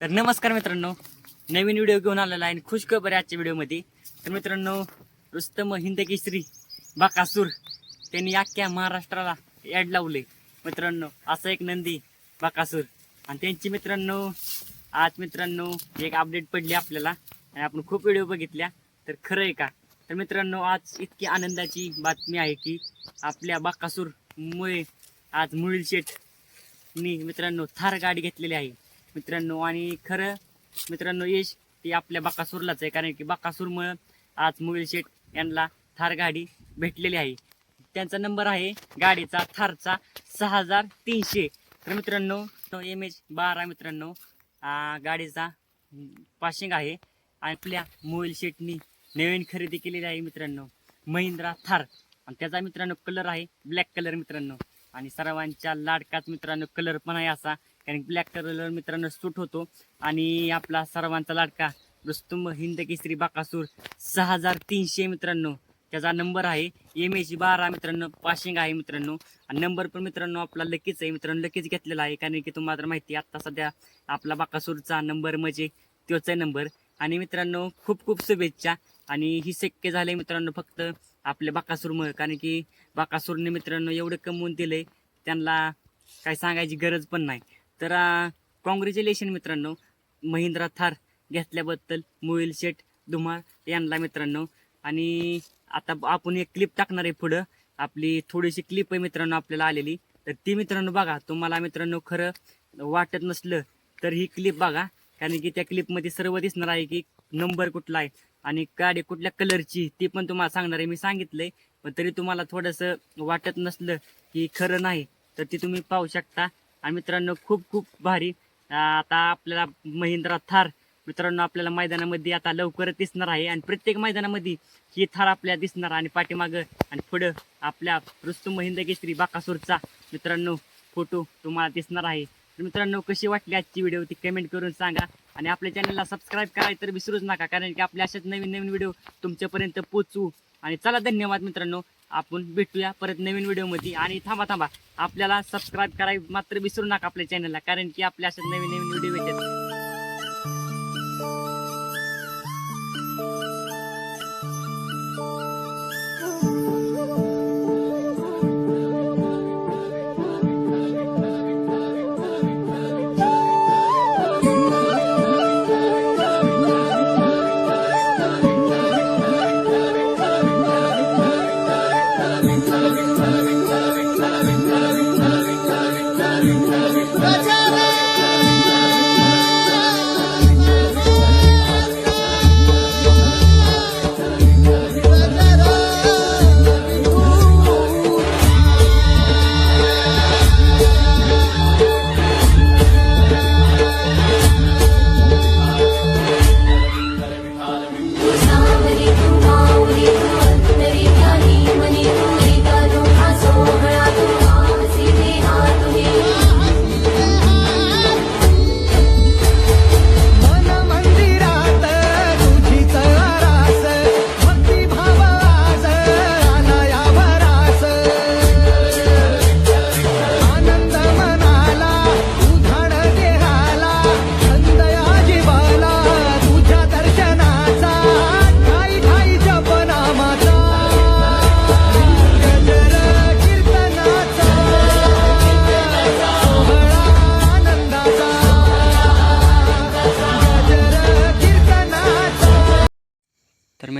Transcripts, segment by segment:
तर नमस्कार मित्रांनो नवीन व्हिडिओ घेऊन आलेला आहे आणि खुश खबर आहे आजच्या व्हिडिओमध्ये तर मित्रांनो रुस्तम हिंद केसरी बाकासूर त्यांनी अख्ख्या महाराष्ट्राला ॲड लावले. मित्रांनो असं एक नंदी बाकासूर. आणि त्यांची मित्रांनो आज मित्रांनो एक अपडेट पडली आपल्याला. आणि आपण खूप व्हिडिओ बघितल्या. तर खरं आहे का? तर मित्रांनो आज इतकी आनंदाची बातमी आहे की आपल्या बाकासूरमुळे आज मुळील मी मित्रांनो थार गाडी घेतलेली आहे. मित्रांनो आणि खरं मित्रांनो यश ते आपल्या बाकासूरलाच आहे. कारण की बाकासूरमुळं आज मुविल शेठ यांना थार गाडी भेटलेली आहे. त्यांचा नंबर आहे गाडीचा थारचा सहा हजार तीनशे. तर मित्रांनो तो एम एच बारा मित्रांनो गाडीचा पाशिंग आहे. आणि आपल्या मोबाईल शेटनी नवीन खरेदी केलेली आहे मित्रांनो महिंद्रा थार. आणि त्याचा मित्रांनो कलर आहे ब्लॅक कलर मित्रांनो. आणि सर्वांच्या लाडकाच मित्रांनो कलर पण आहे असा. कारण ब्लॅक कलर मित्रांनो सूट होतो. आणि आपला सर्वांचा लाडका रुस्तुम हिंद केसरी बाकासूर सहा हजार तीनशे मित्रांनो. त्याचा नंबर आहे. एम एच बारा मित्रांनो पाशिंग आहे मित्रांनो. आणि नंबर पण मित्रांनो आपला लकीच आहे. मित्रांनो लकीच घेतलेला आहे. कारण की तुम्हाला तर माहिती आहे आत्ता सध्या आपला बाकासूरचा नंबर म्हणजे तोच आहे नंबर आणि मित्रांनो खूप खूप शुभेच्छा. आणि ही शक्य झाले मित्रांनो फक्त आपल्या बाकासूरमुळे. कारण की बाकासूरने मित्रांनो एवढं कमवून दिले त्यांना काय सांगायची गरज पण नाही. तर कॉंग्रॅच्युलेशन मित्रांनो. महिंद्रा थार घेतल्याबद्दल मोहिल शेठ धुमाळ यांना मित्रांनो. आणि आता आपण एक क्लिप टाकणार आहे पुढं. आपली थोडीशी क्लिप आहे मित्रांनो आपल्याला आलेली. तर ती मित्रांनो बघा तुम्हाला मित्रांनो खरं वाटत नसलं तर ही क्लिप बघा. कारण की त्या क्लिपमध्ये सर्व दिसणार आहे की नंबर कुठला आहे आणि गाडी कुठल्या कलरची ती पण तुम्हाला सांगणार आहे. मी सांगितलंय पण तरी तुम्हाला थोडंसं वाटत नसलं की खरं नाही तर ती तुम्ही पाहू शकता. आणि मित्रांनो खूप खूप भारी. आता आपल्याला महिंद्रा थार मित्रांनो आपल्याला मैदानामध्ये आता लवकरच दिसणार आहे. आणि प्रत्येक मैदानामध्ये ही थार आपल्याला दिसणार आणि पाठीमागं आणि पुढं आपल्या रुस्तुम महिंद्र केसरी बाकासूरचा मित्रांनो फोटो तुम्हाला दिसणार आहे. तर मित्रांनो कशी वाटली आजची व्हिडिओ ती कमेंट करून सांगा. आणि आपल्या चॅनलला सबस्क्राईब करायला तर विसरूच नका कारण की आपल्या अशाच नवीन नवीन व्हिडिओ तुमच्यापर्यंत पोचवू आणि चला धन्यवाद मित्रांनो. आपण भेटूया परत नवीन व्हिडिओमध्ये. आणि थांबा थांबा. आपल्याला सबस्क्राईब करायला मात्र विसरू नका आपल्या चॅनलला कारण की आपल्या असं नवीन नवीन व्हिडिओ येतात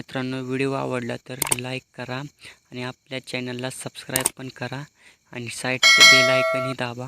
मित्रांनो व्हिडिओ आवडला तर लाईक करा आणि आपल्या चॅनलला सबस्क्राईब पण करा आणि साईडचं बेल आयकनही दाबा.